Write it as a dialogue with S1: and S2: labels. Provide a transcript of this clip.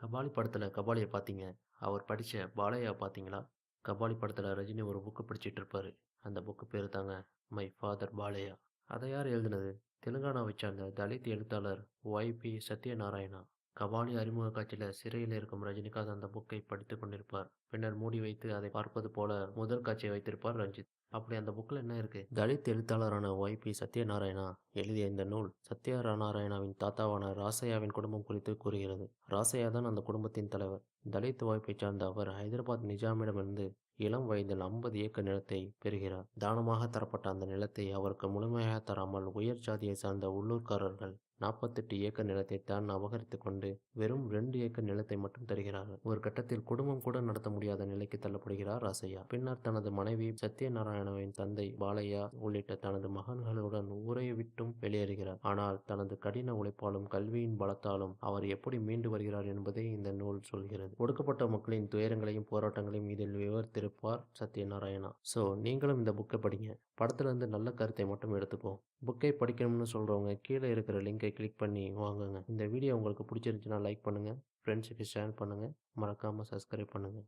S1: கபாலி படத்தில் கபாலியை பார்த்தீங்க. அவர் படித்த பாலையா பார்த்தீங்களா? கபாலி படத்தில் ரஜினி ஒரு புக்கு படிச்சுட்டு இருப்பார் அந்த புக்கு பேர் தாங்க மை ஃபாதர் பாலையா. அதை யார் எழுதுனது? தெலுங்கானாவை சார்ந்த தலித் எழுத்தாளர் ஒய். பி. சத்யநாராயணா. கபாலி அறிமுக காட்சியில் சிறையில் இருக்கும் ரஜினிகாந்த் அந்த புக்கை படித்துக் கொண்டிருப்பார். பின்னர் மூடி வைத்து அதை பார்ப்பது போல முதல் காட்சியை வைத்திருப்பார் ரஞ்சித். அப்படி அந்த புக்கில் என்ன இருக்கு? தலித் எழுத்தாளரான ஒய். பி. சத்யநாராயணா எழுதிய இந்த நூல் சத்யநாராயணாவின் தாத்தாவான ராசையாவின் குடும்பம் குறித்து கூறுகிறது. ராசையா தான் அந்த குடும்பத்தின் தலைவர். தலித் வாய்ப்பை சார்ந்த அவர் ஹைதராபாத் நிஜாமிடமிருந்து இளம் வயதில் ஐம்பது ஏக்கர் நிலத்தை பெறுகிறார். தானமாக தரப்பட்ட அந்த நிலத்தை அவருக்கு முழுமையாக தராமல் உயர் சாதியை சார்ந்த உள்ளூர்காரர்கள் நாற்பத்தெட்டு ஏக்கர் நிலத்தை தான் அபகரித்து கொண்டு வெறும் ரெண்டு ஏக்கர் நிலத்தை மட்டும் தருகிறார்கள். ஒரு கட்டத்தில் குடும்பம் கூட நடத்த முடியாத நிலைக்கு தள்ளப்படுகிறார் ராசையா. பின்னர் தனது மனைவி சத்யநாராயணவின் தந்தை பாலையா உள்ளிட்ட தனது மகன்களுடன் ஊரை விட்டும் வெளியேறுகிறார். ஆனால் தனது கடின உழைப்பாலும் கல்வியின் பலத்தாலும் அவர் எப்படி மீண்டு வருகிறார் என்பதை இந்த நூல் சொல்கிறது. ஒடுக்கப்பட்ட மக்களின் துயரங்களையும் போராட்டங்களையும் இதில் எழுதியிருப்பார் சத்யநாராயணா. ஸோ நீங்களும் இந்த புக்கை படிங்க. படத்துலேருந்து நல்ல கருத்தை மட்டும் எடுத்துப்போம் புக்கை படிக்கணும்னு சொல்கிறவங்க கீழே இருக்கிற லிங்கை கிளிக் பண்ணி வாங்குங்க. இந்த வீடியோ உங்களுக்கு பிடிச்சிருந்துச்சுன்னா லைக் பண்ணுங்க. ஃப்ரெண்ட்ஸுக்கு ஷேர் பண்ணுங்கள் மறக்காமல் சப்ஸ்கிரைப் பண்ணுங்கள்